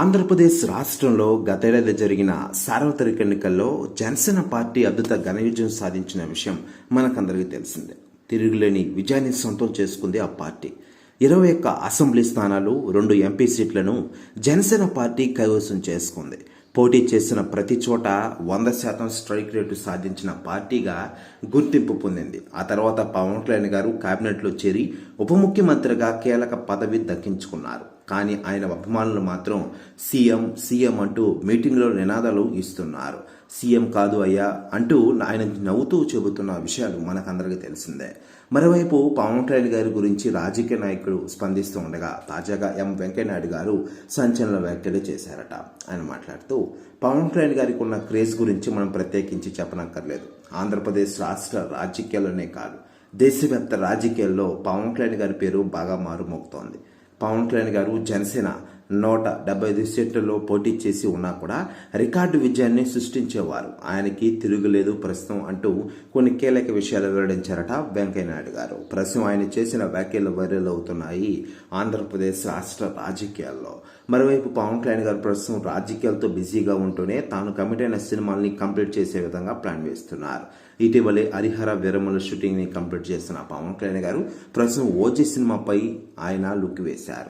ఆంధ్రప్రదేశ్ రాష్ట్రంలో గతేడాది జరిగిన సార్వత్రిక ఎన్నికల్లో జనసేన పార్టీ అద్భుత ఘన విజయం సాధించిన విషయం మనకందరికీ తెలిసిందే. తిరుగులేని విజయాన్ని సొంతం చేసుకుంది ఆ పార్టీ. ఇరవై ఒక్క అసెంబ్లీ స్థానాలు రెండు ఎంపీ సీట్లను జనసేన పార్టీ కైవసం చేసుకుంది. పోటీ చేసిన ప్రతి చోట వంద శాతం స్ట్రైక్ రేటు సాధించిన పార్టీగా గుర్తింపు పొందింది. ఆ తర్వాత పవన్ కళ్యాణ్ గారు కేబినెట్లో చేరి ఉప ముఖ్యమంత్రిగా కీలక పదవి దక్కించుకున్నారు. కానీ ఆయన అభిమానులు మాత్రం సీఎం సీఎం అంటూ మీటింగ్లో నినాదాలు ఇస్తున్నారు. సీఎం కాదు అయ్యా అంటూ ఆయన నవ్వుతూ చెబుతున్న విషయాలు మనకందరికీ తెలిసిందే. మరోవైపు పవన్ కళ్యాణ్ గారి గురించి రాజకీయ నాయకుడు స్పందిస్తూ ఉండగా తాజాగా ఎం వెంకయ్యనాయుడు గారు సంచలన వ్యాఖ్యలు చేశారట. ఆయన మాట్లాడుతూ పవన్ కళ్యాణ్ గారికి ఉన్న క్రేజ్ గురించి మనం ప్రత్యేకించి చెప్పనక్కర్లేదు. ఆంధ్రప్రదేశ్ రాష్ట్ర రాజకీయాల్లోనే కాదు దేశవ్యాప్త రాజకీయాల్లో పవన్ కళ్యాణ్ గారి పేరు బాగా మారుమోగుతోంది. పవన్ కళ్యాణ్ గారు జనసేన నూట డెబ్బై ఐదు సీట్లలో పోటీ చేసి ఉన్నా కూడా రికార్డు విజయాన్ని సృష్టించేవారు. ఆయనకి తిరుగులేదు ప్రస్తుతం అంటూ కొన్ని కీలక విషయాలు వెల్లడించారట వెంకయ్యనాయుడు గారు. ప్రస్తుతం ఆయన చేసిన వ్యాఖ్యలు వైరల్ అవుతున్నాయి ఆంధ్రప్రదేశ్ రాష్ట్ర రాజకీయాల్లో. మరోవైపు పవన్ కళ్యాణ్ గారు ప్రస్తుతం రాజకీయాలతో బిజీగా ఉంటూనే తాను కమిట్ అయిన సినిమాల్ని కంప్లీట్ చేసే విధంగా ప్లాన్ వేస్తున్నారు. ఇటీవలే హరిహర విరమల షూటింగ్ని కంప్లీట్ చేసిన పవన్ కళ్యాణ్ గారు ప్రస్తుతం ఓజీ సినిమాపై ఆయన లుక్ వేశారు.